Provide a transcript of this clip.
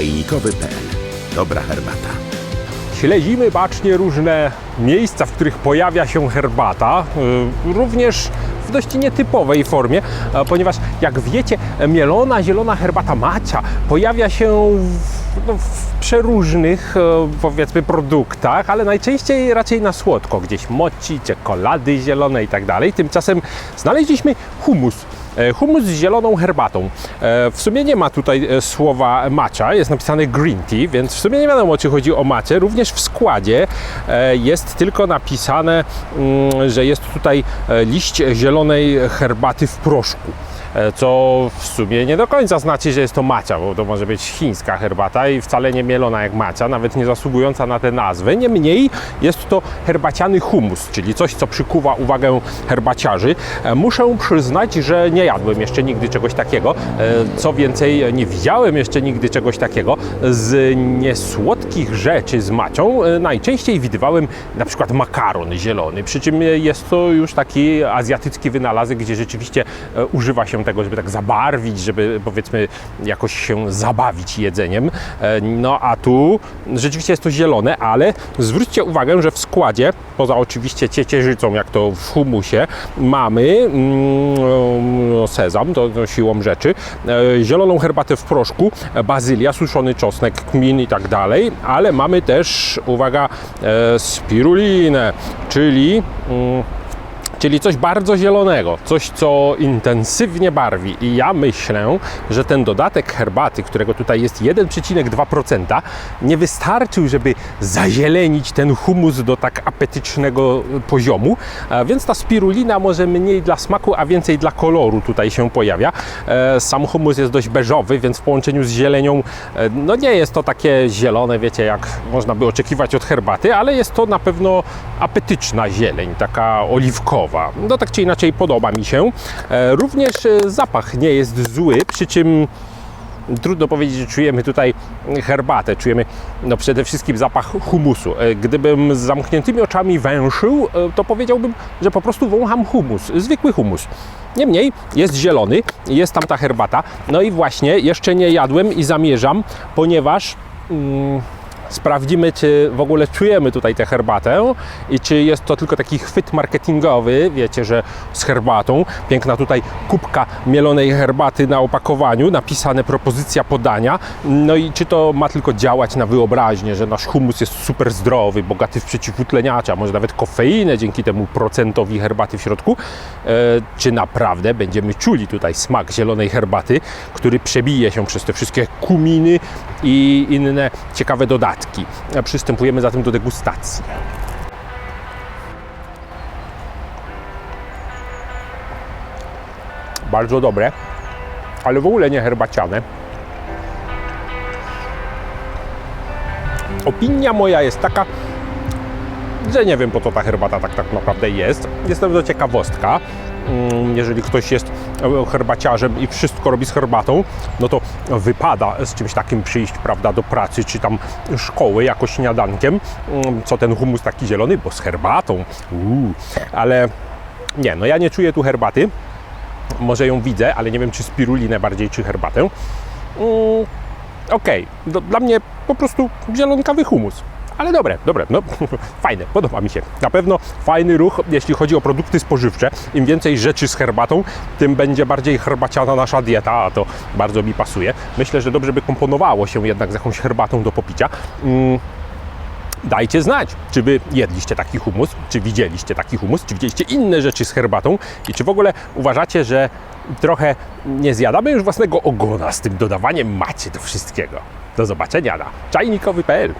Czajnikowy.pl. Dobra herbata. Śledzimy bacznie różne miejsca, w których pojawia się herbata, y, również w dość nietypowej formie, ponieważ jak wiecie, mielona zielona herbata macia pojawia się w, no, w przeróżnych e, powiedzmy produktach, ale najczęściej raczej na słodko, gdzieś moci, czekolady zielone i tak dalej. Tymczasem znaleźliśmy humus. E, Humus z zieloną herbatą. E, W sumie nie ma tutaj e, słowa matcha, jest napisane green tea, więc w sumie nie wiadomo, czy chodzi o macie. Również w składzie jest tylko napisane, mm, że jest tutaj liść zielonej herbaty w proszku. E, Co w sumie nie do końca znaczy, że jest to macia, bo to może być chińska herbata i wcale nie mielona jak macia, nawet nie zasługująca na tę nazwę. Niemniej jest to herbaciany humus, czyli coś, co przykuwa uwagę herbaciarzy. E, Muszę przyznać, że nie jadłem jeszcze nigdy czegoś takiego. E, Co więcej, nie widziałem jeszcze nigdy czegoś takiego. Z niesłodkich rzeczy z macią najczęściej widywałem na przykład makaron zielony, przy czym jest to już taki azjatycki wynalazek, gdzie rzeczywiście używa się tego, żeby tak zabarwić, żeby powiedzmy jakoś się zabawić jedzeniem. E, No a tu rzeczywiście jest to zielone, ale zwróćcie uwagę, że w składzie, poza oczywiście ciecierzycą, jak to w humusie, mamy mm, sezam, to, to siłą rzeczy, e, zieloną herbatę w proszku, bazylia, suszony czosnek, kmin i tak dalej, ale mamy też, uwaga, e, spirulinę, czyli mm, Czyli coś bardzo zielonego, coś co intensywnie barwi. I ja myślę, że ten dodatek herbaty, którego tutaj jest 1,2%, nie wystarczył, żeby zazielenić ten humus do tak apetycznego poziomu. A Więc ta spirulina może mniej dla smaku, a więcej dla koloru tutaj się pojawia. E, Sam humus jest dość beżowy, więc w połączeniu z zielenią, e, no nie jest to takie zielone, wiecie, jak można by oczekiwać od herbaty, ale jest to na pewno apetyczna zieleń, taka oliwkowa. No tak czy inaczej podoba mi się. E, Również e, zapach nie jest zły, przy czym trudno powiedzieć, że czujemy tutaj herbatę, czujemy no przede wszystkim zapach humusu. E, Gdybym z zamkniętymi oczami węszył, to powiedziałbym, że po prostu wącham humus, zwykły humus. Niemniej jest zielony, jest tam ta herbata. No i właśnie jeszcze nie jadłem i zamierzam, ponieważ mm, sprawdzimy, czy w ogóle czujemy tutaj tę herbatę i czy jest to tylko taki chwyt marketingowy, wiecie, że z herbatą. Piękna tutaj kubka mielonej herbaty na opakowaniu, napisane propozycja podania. No i czy to ma tylko działać na wyobraźnię, że nasz humus jest super zdrowy, bogaty w przeciwutleniacze, a może nawet kofeinę dzięki temu procentowi herbaty w środku. E, czy naprawdę będziemy czuli tutaj smak zielonej herbaty, który przebije się przez te wszystkie kuminy i inne ciekawe dodatki. A Przystępujemy zatem do degustacji. Bardzo dobre, ale w ogóle nie herbaciane. Opinia moja jest taka, że nie wiem po co ta herbata tak, tak naprawdę jest. Jest to ciekawostka. Mm, Jeżeli ktoś jest herbaciarzem i wszystko robi z herbatą, no to wypada z czymś takim przyjść, prawda, do pracy czy tam szkoły jako śniadankiem. Mm, Co ten humus taki zielony, bo z herbatą. Ale nie, no ja nie czuję tu herbaty. Może ją widzę, ale nie wiem czy spirulinę bardziej, czy herbatę. Mm, Okej, do- dla mnie po prostu zielonkawy humus. Ale dobre, dobre, no fajne, podoba mi się. Na pewno fajny ruch, jeśli chodzi o produkty spożywcze. Im więcej rzeczy z herbatą, tym będzie bardziej herbaciana nasza dieta, a to bardzo mi pasuje. Myślę, że dobrze by komponowało się jednak z jakąś herbatą do popicia. Mm, Dajcie znać, czy wy jedliście taki humus, czy widzieliście taki humus, czy widzieliście inne rzeczy z herbatą i czy w ogóle uważacie, że trochę nie zjadamy już własnego ogona z tym dodawaniem macie do wszystkiego. Do zobaczenia na czajnikowy.pl